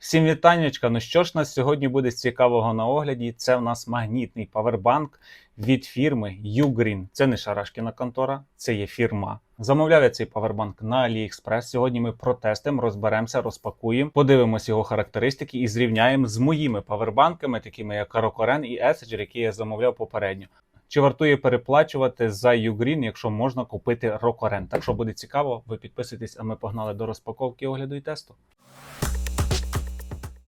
Всім вітаннячка. Ну що ж нас сьогодні буде з цікавого на огляді? Це в нас магнітний павербанк від фірми Ugreen. Це не шарашкіна контора, це є фірма. Замовляв я цей павербанк на AliExpress. Сьогодні ми протестимо, розберемося, розпакуємо, подивимось його характеристики і зрівняємо з моїми павербанками, такими як Karokoren і Essager, які я замовляв попередньо. Чи вартує переплачувати за Ugreen, якщо можна купити Рокорен? Так що буде цікаво, ви підписуйтесь, а ми погнали до розпаковки, огляду і тесту.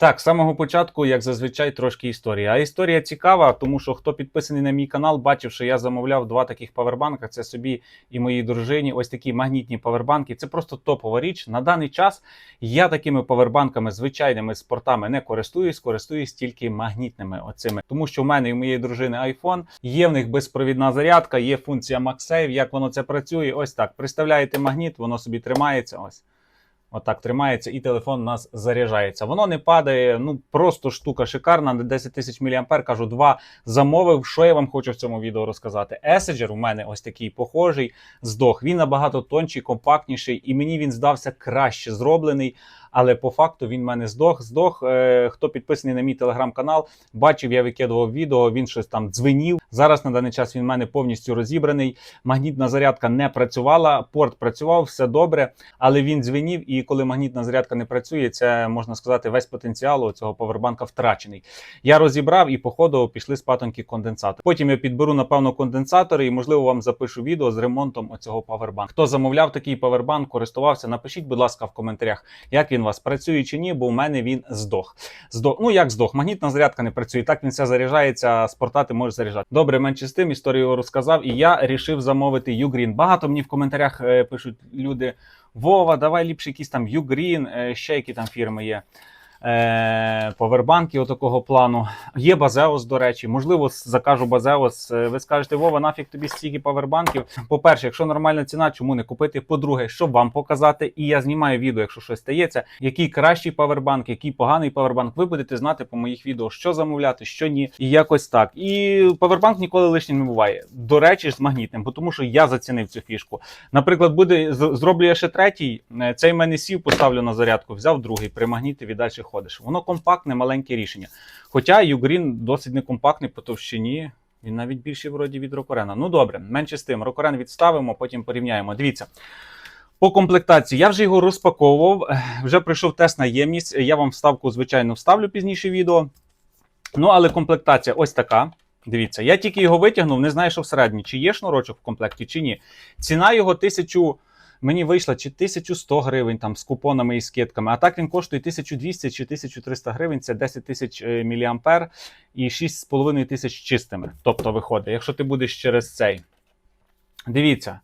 Так, з самого початку, як зазвичай, трошки історії. А історія цікава, тому що хто підписаний на мій канал, бачив, що я замовляв два таких павербанка. Це собі і моїй дружині. Ось такі магнітні павербанки. Це просто топова річ. На даний час я такими павербанками, звичайними спортами не користуюсь, користуюсь тільки магнітними оцими. Тому що в мене і в моєї дружини iPhone, є в них безпровідна зарядка, є функція MagSafe. Як воно це працює? Ось так. Приставляєте магніт, воно собі тримається. Ось. Отак тримається, і телефон у нас заряджається. Воно не падає, ну просто штука шикарна. На 10 тисяч міліампер, кажу, два замовив. Що я вам хочу в цьому відео розказати? Еседжер у мене ось такий похожий, здох. Він набагато тонший, компактніший, і мені він здався краще зроблений. Але по факту він в мене здох. Здох. Е, хто підписаний на мій телеграм-канал, бачив, я викидував відео, він щось там дзвенів. Зараз на даний час він в мене повністю розібраний. Магнітна зарядка не працювала, порт працював, все добре, але він дзвенів. І коли магнітна зарядка не працює, це можна сказати, весь потенціал цього повербанка втрачений. Я розібрав і по ходу пішли спатоньки конденсатор. Потім я підберу, напевно, конденсатори і, можливо, вам запишу відео з ремонтом оцього павербанка. Хто замовляв такий павербанк, користувався, напишіть, будь ласка, в коментарях, як він у вас працює чи ні, бо у мене він здох. Здох. Ну як здох? Магнітна зарядка не працює. Так він все заряджається, спорта ти можеш заряджати. Добре, менше з тим історію розказав, і я рішив замовити Ugreen. Багато мені в коментарях е, пишуть люди: Вова, давай ліпше якісь там Ugreen, е, ще які там фірми є. Е, Повербанки отакого плану. Є Базеос, до речі. Можливо, закажу Базеос. Е, Ви скажете, Вова, нафіг тобі стільки павербанків. По-перше, якщо нормальна ціна, чому не купити? По-друге, щоб вам показати, і я знімаю відео, якщо щось стається, який кращий павербанк, який поганий павербанк. Ви будете знати по моїх відео, що замовляти, що ні, і якось так. І павербанк ніколи лишнім не буває. До речі, з магнітним, бо тому що я зацінив цю фішку. Наприклад, буде зроблю я ще третій. е, Цей мене сів, поставлю на зарядку, взяв другий, примагнітив і далі ходиш. Воно компактне, маленьке рішення. Хоча Ugreen досить некомпактний по товщині. Він навіть більший вроді від Рокорена. Ну добре, менше з тим. Рокорен відставимо, потім порівняємо. Дивіться. По комплектації я вже його розпаковував. Вже пройшов тест на ємність. Я вам вставку, звичайно, вставлю пізніше відео. Ну, але комплектація ось така. Дивіться, я тільки його витягнув, не знаю, що всередині, чи є шнурочок в комплекті, чи ні. Ціна його тисячу. Мені вийшла чи 1100 гривень там з купонами і скидками, а так він коштує 1200 чи 1300 гривень, це 10 тисяч е, міліампер і 6,5 тисяч чистими. Тобто виходить, якщо ти будеш через цей. Дивіться,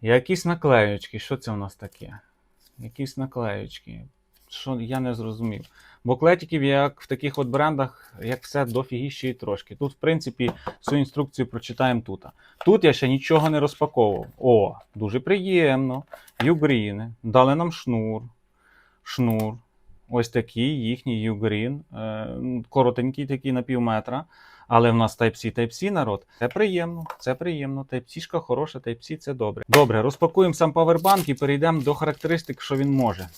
якісь наклеючки. Що це у нас таке? Якісь наклеючки. Що я не зрозумів. Буклетиків, як в таких от брендах, як все дофігіще і трошки. Тут, в принципі, всю інструкцію прочитаємо тут. Тут я ще нічого не розпаковував. О, дуже приємно. Югріни. Дали нам шнур. Шнур. Ось такий їхній Югрін. Е, коротенький такий на пів метра. Але в нас Type-C, Type-C, народ. Це приємно, це приємно. Type-C хороша, Type-C це добре. Добре, розпакуємо сам павербанк і перейдемо до характеристик, що він може.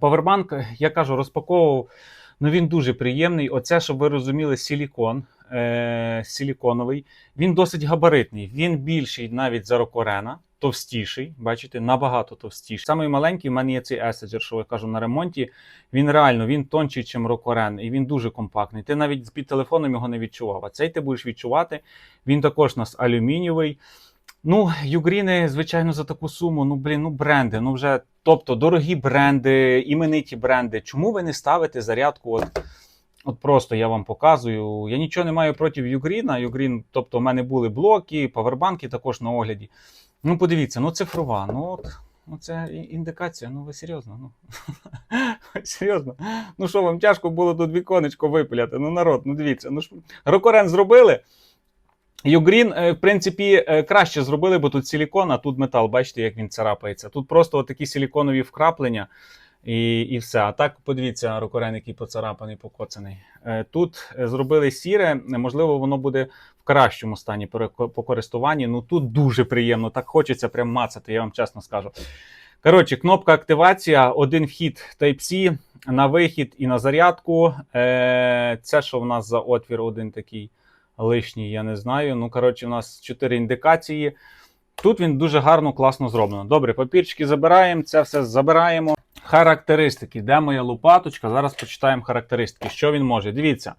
Павербанк, я кажу, розпаковував. Ну він дуже приємний. Оце, щоб ви розуміли, силікон е, силіконовий. Він досить габаритний. Він більший навіть за Рокорена, товстіший. Бачите, набагато товстіший. Самий маленький в мене є цей Еседжер, що я кажу на ремонті. Він реально він тонший, ніж Рокорен, і він дуже компактний. Ти навіть під телефоном його не відчував. А цей ти будеш відчувати. Він також у нас алюмінієвий. Ну, Югріни, звичайно, за таку суму. Ну, блін, ну бренди. Ну вже, тобто, дорогі бренди, імениті бренди. Чому ви не ставите зарядку? От, от просто я вам показую. Я нічого не маю проти Югріна. Югрін, тобто, у мене були блоки, павербанки також на огляді. Ну, подивіться, ну цифрова. Ну от. Ну, це індикація, ну ви серйозно. Ну серйозно. Ну що, вам тяжко було тут віконечко випиляти? Ну, народ, ну дивіться. Ну ж Рокорен зробили. Югрін, е, в принципі, е, краще зробили, бо тут силікон, а тут метал. Бачите, як він царапається. Тут просто такі силіконові вкраплення. І, і все. А так, подивіться, рукорен, який поцарапаний, покоцаний. Е, Тут зробили сіре, можливо, воно буде в кращому стані по користуванні. Ну тут дуже приємно, так хочеться прям мацати, я вам чесно скажу. Коротше, кнопка активація, один вхід Type-C на вихід і на зарядку. Це що в нас за отвір один такий лишній, я не знаю. Ну, коротше, у нас чотири індикації. Тут він дуже гарно, класно зроблено. Добре, папірчики забираємо, це все забираємо. Характеристики. Де моя лопаточка? Зараз почитаємо характеристики. Що він може? Дивіться.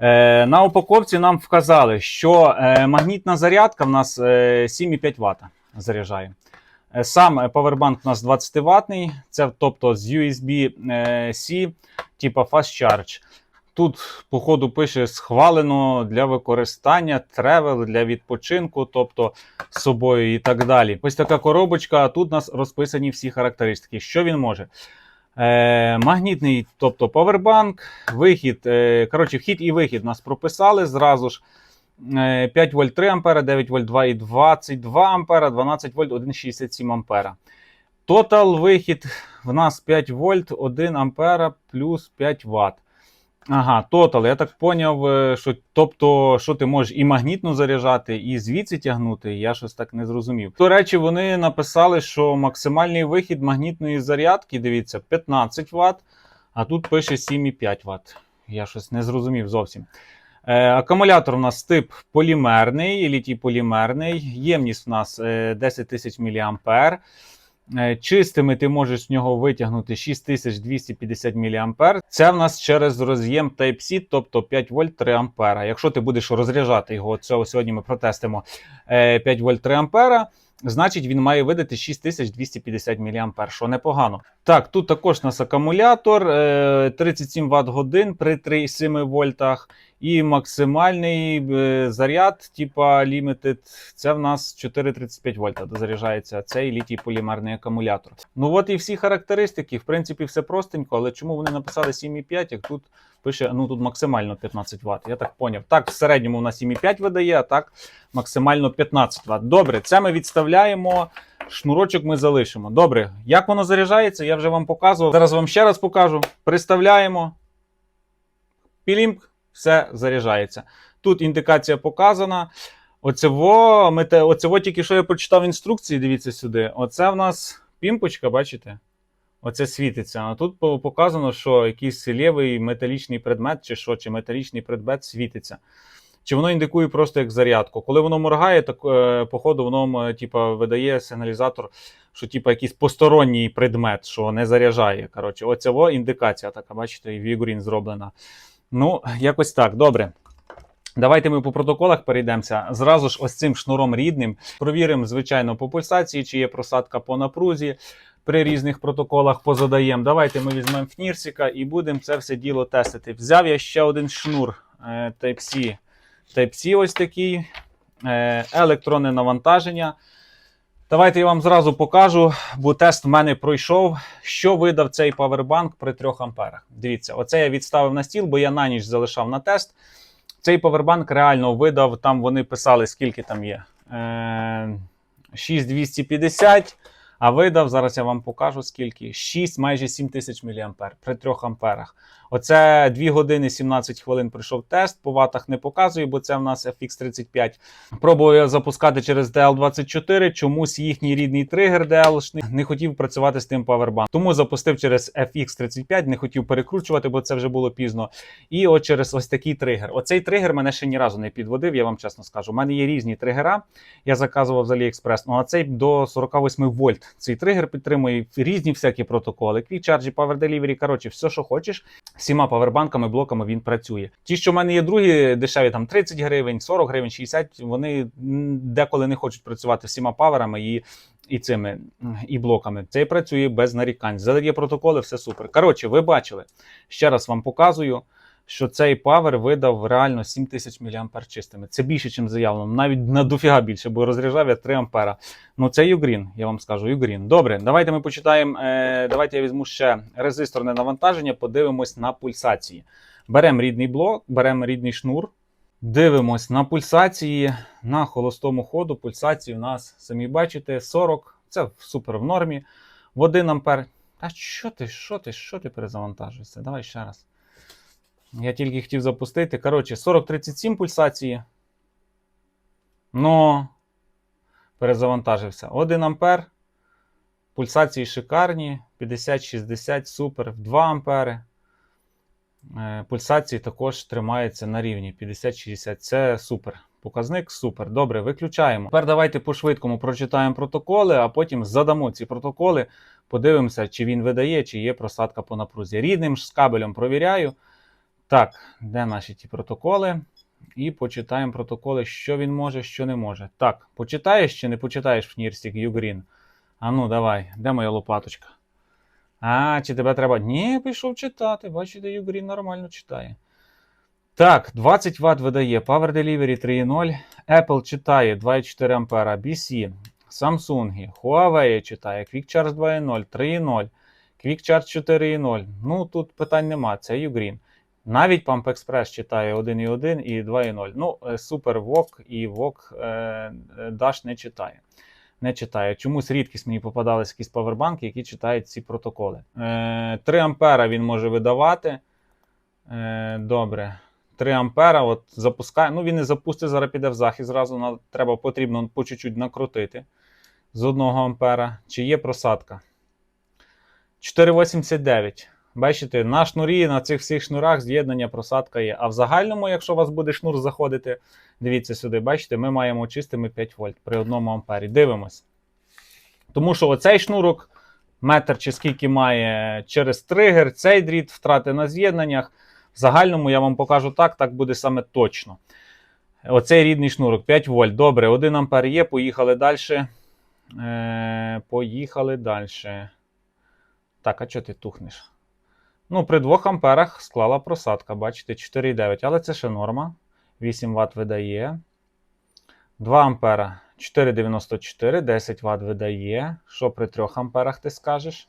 Е, на упаковці нам вказали, що е, магнітна зарядка в нас е, 7,5 Вт заряджає. Е, Сам е, павербанк у нас 20 ватний, це тобто з USB-C, типа Fast Charge. Тут, по ходу, пише схвалено для використання, тревел для відпочинку, тобто з собою і так далі. Ось така коробочка. а Тут у нас розписані всі характеристики. Що він може? Е, магнітний, тобто павербанк, вихід, е, коротше, вхід і вихід нас прописали зразу ж. Е, 5 вольт 3 ампера, 9 вольт 2 і 22 ампера, 12 вольт 1,67 ампера. Тотал вихід в нас 5 вольт 1 ампера плюс 5 ватт. Ага, тотал, я так поняв, е, що тобто, що ти можеш і магнітно заряджати, і звідси тягнути, я щось так не зрозумів. До речі, вони написали, що максимальний вихід магнітної зарядки, дивіться, 15 Вт, а тут пише 7,5 Вт. Я щось не зрозумів зовсім. Е, акумулятор у нас тип полімерний, літій полімерний, ємність у нас е, 10 тисяч мА. Е, Чистими ти можеш з нього витягнути 6250 мА. Це в нас через роз'єм Type-C, тобто 5 вольт 3 ампера. Якщо ти будеш розряджати його, цього сьогодні ми протестимо е, 5 вольт 3 ампера, значить він має видати 6250 мА, що непогано. Так, тут також у нас акумулятор е, 37 Вт годин при 3,7 вольтах. І максимальний е, заряд, типа Limited, це в нас 4,35 вольта дозаряджається цей літій полімерний акумулятор. Ну от і всі характеристики. В принципі, все простенько, але чому вони написали 7,5, як тут пише, ну тут максимально 15 Вт. Я так поняв. Так, в середньому нас 7,5 видає, а так максимально 15 Вт. Добре, це ми відставляємо. Шнурочок ми залишимо. Добре, як воно заряджається, я вже вам показував. Зараз вам ще раз покажу. Приставляємо. Пілімп, все заряджається. Тут індикація показана. Оцево, ми те, оцево тільки що я прочитав інструкції, дивіться сюди. Оце в нас пімпочка, бачите? Оце світиться. А тут показано, що якийсь лівий металічний предмет, чи що, чи металічний предмет світиться. Чи воно індикує просто як зарядку. Коли воно моргає, так е, походу воно типа, видає сигналізатор, що типа якийсь посторонній предмет, що не заряджає. Коротше, оцево індикація така, бачите, і Вігурін зроблена. Ну, якось так, добре. Давайте ми по протоколах перейдемося. Зразу ж ось цим шнуром рідним. Провіримо, звичайно, по пульсації, чи є просадка по напрузі. При різних протоколах позадаємо. Давайте ми візьмемо фнірсика і будемо це все діло тестити. Взяв я ще один шнур е, Type-C. Type-C ось такий. Е, електронне навантаження. Давайте я вам зразу покажу, бо тест в мене пройшов. Що видав цей павербанк при 3 амперах. Дивіться, оце я відставив на стіл, бо я на ніч залишав на тест. Цей павербанк реально видав, там вони писали, скільки там є. Е, 6250, а видав, зараз я вам покажу скільки. 6, майже 7000 мА при 3 амперах. Оце 2 години 17 хвилин пройшов тест. По ватах не показую, бо це в нас FX35. Пробував запускати через DL24. Чомусь їхній рідний тригер DL не хотів працювати з тим павербанком. Тому запустив через FX35, не хотів перекручувати, бо це вже було пізно. І от через ось такий тригер. Оцей тригер мене ще ні разу не підводив, я вам чесно скажу. У мене є різні тригера. Я заказував з AliExpress. Ну а цей до 48 вольт. Цей тригер підтримує різні всякі протоколи. Quick Charge, Power Delivery, коротше, все, що хочеш. Всіма павербанками, блоками він працює. Ті, що в мене є другі, дешеві там 30 гривень, 40 гривень, 60, вони деколи не хочуть працювати всіма паверами і, і цими і блоками. Цей працює без нарікань. Задає протоколи, все супер. Коротше, ви бачили. Ще раз вам показую. Що цей павер видав реально 7000 мА чистими. Це більше, ніж заявлено. Навіть на дофіга більше, бо розряджав я 3 ампера. Ну це Югрін, я вам скажу, Югрін. Добре, давайте ми почитаємо. Е, давайте я візьму ще резисторне навантаження, подивимось на пульсації. Беремо рідний блок, беремо рідний шнур, дивимось на пульсації на холостому ходу. Пульсації у нас, самі бачите, 40. Це супер в нормі. В 1 ампер. А що ти, що ти, що ти перезавантажуєшся? Давай ще раз. Я тільки хотів запустити. Коротше, 40-37 пульсації. Ну, перезавантажився. 1 ампер. Пульсації шикарні. 50-60, супер. 2 ампери. Е, Пульсації також тримаються на рівні 50-60. Це супер. Показник супер. Добре, виключаємо. Тепер давайте по-швидкому прочитаємо протоколи, а потім задамо ці протоколи. Подивимося, чи він видає, чи є просадка по напрузі. Рідним ж з кабелем провіряю. Так, де наші ті протоколи? І почитаємо протоколи, що він може, що не може. Так, почитаєш чи не почитаєш в Нірсік Югрін? А ну, давай, де моя лопаточка? А, чи тебе треба. Ні, пішов читати. Бачите, Югрін нормально читає. Так, 20 Вт видає. Power Delivery 3.0. Apple читає 2,4 А. BC, Samsung, Huawei читає, Quick Charge 2.0, 3.0, Quick Charge 4.0. Ну, тут питань нема, це Ugreen. Навіть Pump Express читає 1.1 і 2.0. Ну, е, Super VOOC і VOOC е, е, Dash не читає. Не читає. Чомусь рідкість мені попадались якісь павербанки, які читають ці протоколи. Е, 3 ампера він може видавати. Добре. 3 ампера, от запускає. Ну, він не запустить, зараз піде в захист. Зразу треба потрібно по чуть-чуть накрутити з 1 ампера. Чи є просадка? 4,89. Бачите, на шнурі, на цих всіх шнурах з'єднання просадка є. А в загальному, якщо у вас буде шнур заходити, дивіться сюди, бачите, ми маємо чистими 5 вольт при 1 ампері. Дивимось. Тому що оцей шнурок, метр чи скільки має через тригер, цей дріт, втрати на з'єднаннях. В загальному я вам покажу так, так буде саме точно. Оцей рідний шнурок 5 вольт. Добре, 1 ампер є, поїхали далі. Е, поїхали далі. Так, а чого ти тухнеш? Ну, при 2 амперах склала просадка, бачите, 4,9, але це ще норма. 8 Вт видає. 2 ампера 4,94, 10 Вт видає. Що при 3 амперах ти скажеш?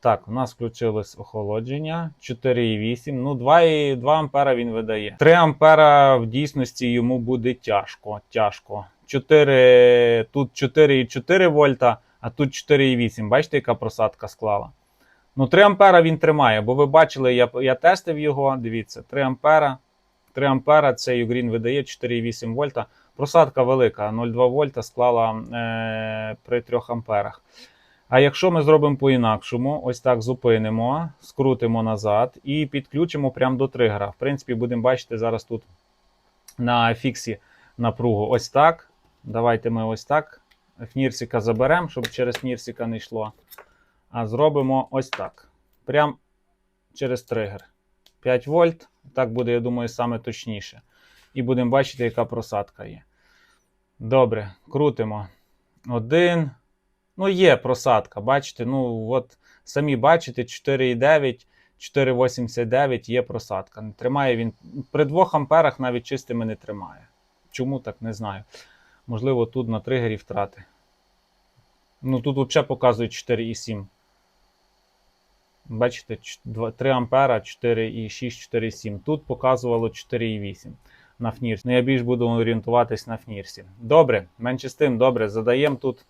Так, у нас включилось охолодження 4,8. Ну, 2, 2 ампера він видає. 3 ампера в дійсності йому буде тяжко. тяжко. 4, тут 4,4 вольта, а тут 4,8. Бачите, яка просадка склала? Ну, 3 ампера він тримає, бо ви бачили, я я тестив його. Дивіться, 3 ампера. 3 ампера це Ugreen видає 4,8 вольта. Просадка велика, 0,2 вольта склала е, при 3 амперах. А якщо ми зробимо по-інакшому, ось так зупинимо, скрутимо назад і підключимо прямо до тригера. В принципі, будемо бачити зараз тут на фіксі напругу. Ось так. Давайте ми ось так. Фнірсика заберемо, щоб через фнірсика не йшло. А зробимо ось так. Прям через тригер. 5 вольт. Так буде, я думаю, саме точніше. І будемо бачити, яка просадка є. Добре, крутимо. Один. Ну, є просадка. Бачите, ну, от самі бачите, 4,9, 4,89 є просадка. Не тримає він. При 2 амперах навіть чистими не тримає. Чому так, не знаю. Можливо, тут на тригері втрати. Ну, тут взагалі показує 4,7. Бачите, 3 ампера, 4,6, 4,7. Тут показувало 4,8 на фнірсі. Ну, я більш буду орієнтуватись на фнірсі. Добре, менше з тим, добре, задаємо тут.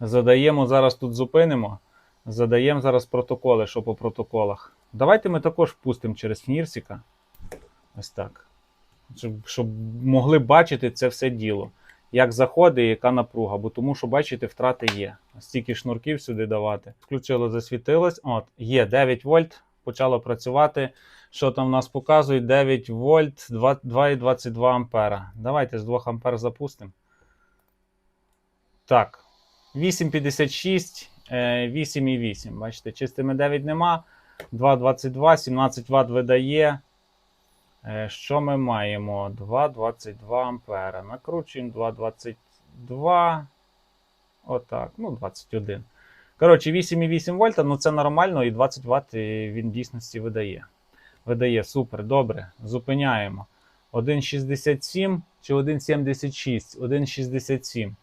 Задаємо зараз тут зупинимо. Задаємо зараз протоколи, що по протоколах. Давайте ми також впустимо через фнірсіка. Ось так. Щоб, щоб могли бачити це все діло. Як заходить і яка напруга, бо тому що, бачите, втрати є. Стільки шнурків сюди давати. Включило, засвітилось. От, є 9 вольт, почало працювати. Що там в нас показує? 9 вольт, 2,22 ампера. Давайте з 2 ампер запустимо. Так. 8,56, 8,8. Бачите, чистими 9 нема. 2,22, 17 Вт видає. Е, Що ми маємо? 2,22 ампера. Накручуємо 2,22. Отак. Ну, 21. Коротше, 8,8 вольта, ну це нормально, і 20 Вт він в дійсності видає. Видає, супер, добре. Зупиняємо. 1,67 чи 1,76? 1,67.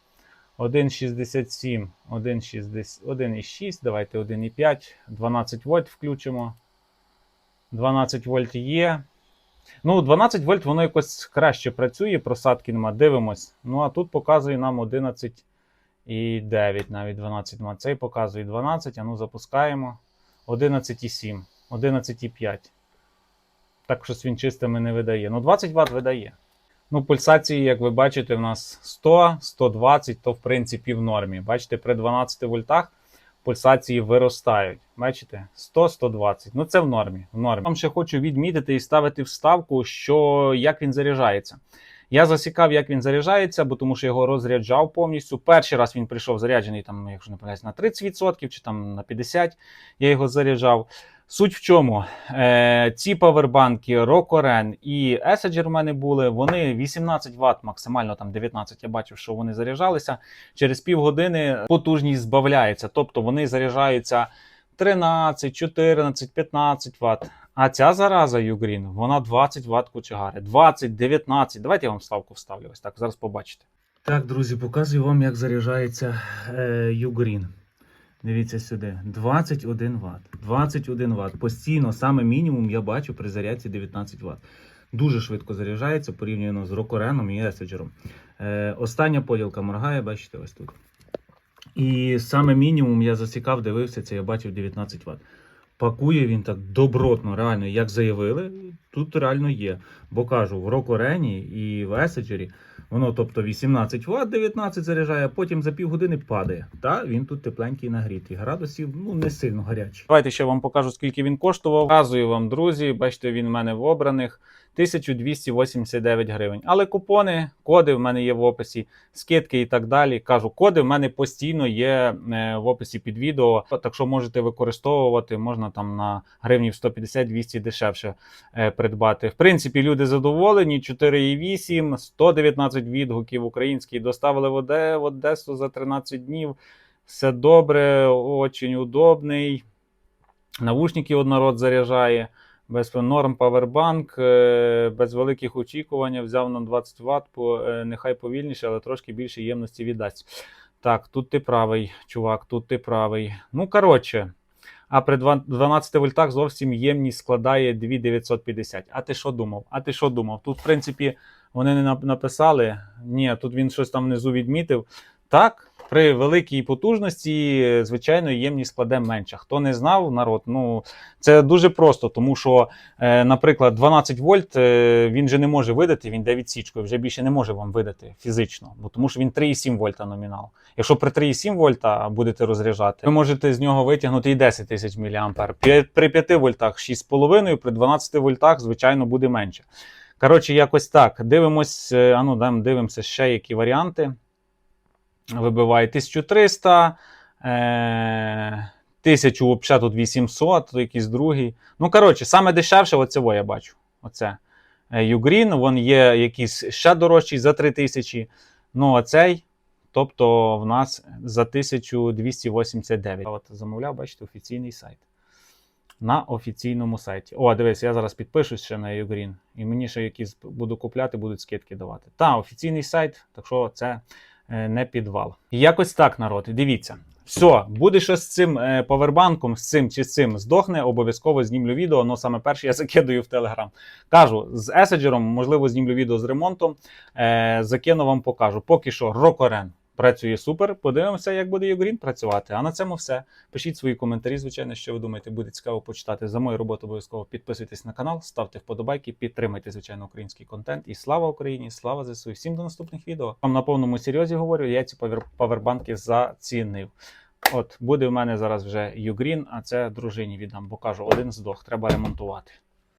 1,67, 1,6, давайте 1,5, 12 вольт включимо. 12 вольт є. Ну, 12 вольт воно якось краще працює, просадки нема. Дивимось. Ну, а тут показує нам 11 і 9, навіть 12 нема. Цей показує 12, а ну запускаємо. 11,7, 11,5. Так щось він чистими не видає. Ну, 20 Вт видає. Ну, пульсації, як ви бачите, в нас 100, 120, то в принципі в нормі. Бачите, при 12 вольтах пульсації виростають. Бачите? 100-120. Ну це в нормі. В нормі. Вам ще хочу відмітити і ставити вставку, що як він заряджається. Я засікав, як він заряджається, бо тому що його розряджав повністю. Перший раз він прийшов заряджений, там, якщо не помиляюсь, на 30% чи там на 50%. Я його заряджав. Суть в чому? Е, ці павербанки Rokoren і Essager в мене були. Вони 18 Вт, максимально там 19. Я бачив, що вони заряджалися. Через півгодини потужність збавляється. Тобто вони заряджаються 13, 14, 15 Вт. А ця зараза Ugreen, вона 20 Вт кучегари. 20, 19. Давайте я вам ставку вставлю. Ось так, зараз побачите. Так, друзі, показую вам, як заряджається е, Ugreen. Дивіться сюди. 21 Вт. 21 Вт. Постійно, саме мінімум я бачу при зарядці 19 Вт. Дуже швидко заряджається порівняно з Рокореном і Еседжером. Е, остання поділка моргає, бачите, ось тут. І саме мінімум я засікав, дивився це, я бачив 19 Вт. Пакує він так добротно, реально, як заявили, тут реально є. Бо кажу, в Рокорені і в Еседжері воно, тобто 18 Вт, 19 заряджає, потім за півгодини падає. Та він тут тепленький нагрітий. Градусів ну не сильно гарячий. Давайте ще вам покажу, скільки він коштував. Показую вам, друзі. Бачите, він в мене в обраних. 1289 гривень. Але купони, коди в мене є в описі, скидки і так далі. Кажу, коди в мене постійно є е, в описі під відео. Так що можете використовувати, можна там на гривнів 150-200 дешевше е, придбати. В принципі, люди задоволені. 4,8, 119 відгуків український доставили в в Одесу за 13 днів. Все добре, очень удобний. Навушники однород заряджає. Без норм павербанк, е, без великих очікувань, взяв на 20 Вт, е, нехай повільніше, але трошки більше ємності віддасть. Так, тут ти правий, чувак, тут ти правий. Ну, коротше, а при 12 вольтах зовсім ємність складає 2950. А ти що думав? А ти що думав? Тут, в принципі, вони не написали. Ні, тут він щось там внизу відмітив. Так, при великій потужності, звичайно, ємність складе менше. Хто не знав, народ, ну це дуже просто, тому що, е, наприклад, 12 вольт е, він же не може видати, він йде відсічкою, вже більше не може вам видати фізично, бо тому що він 3,7 вольта номінал. Якщо при 3,7 вольта будете розряджати, ви можете з нього витягнути і 10 тисяч. Пі- При 5 вольтах 6,5, при 12 вольтах, звичайно, буде менше. Коротше, якось так. Дивимось, е, а ну, дам- дивимося ще які варіанти. Вибиває 1300, е, 1000, взагалі тут 800, то якийсь другий. Ну, коротше, саме дешевше, оце я бачу. Оце. Е, Ugreen, вон є якийсь ще дорожчий за 3000. Ну, а цей, тобто в нас за 1289. От замовляв, бачите, офіційний сайт. На офіційному сайті. О, дивись, я зараз підпишусь ще на Ugreen. І мені ще якісь буду купляти, будуть скидки давати. Та, офіційний сайт, так що це не підвал. Якось так, народ. Дивіться. Все, буде щось з цим е, павербанком, з цим чи з цим здохне, обов'язково знімлю відео. Ну саме перше я закидаю в Телеграм. Кажу, з Еседжером, можливо, знімлю відео з ремонтом. Е, закину вам покажу. Поки що Рокорен працює супер. Подивимося, як буде Ugreen працювати. А на цьому все. Пишіть свої коментарі, звичайно, що ви думаєте, буде цікаво почитати. За мою роботу обов'язково підписуйтесь на канал, ставте вподобайки, підтримайте, звичайно, український контент. І слава Україні! Слава ЗСУ! Всім до наступних відео. Вам на повному серйозі говорю, я ці павербанки зацінив. От буде в мене зараз вже Ugreen, а це дружині віддам, бо кажу, один здох, треба ремонтувати.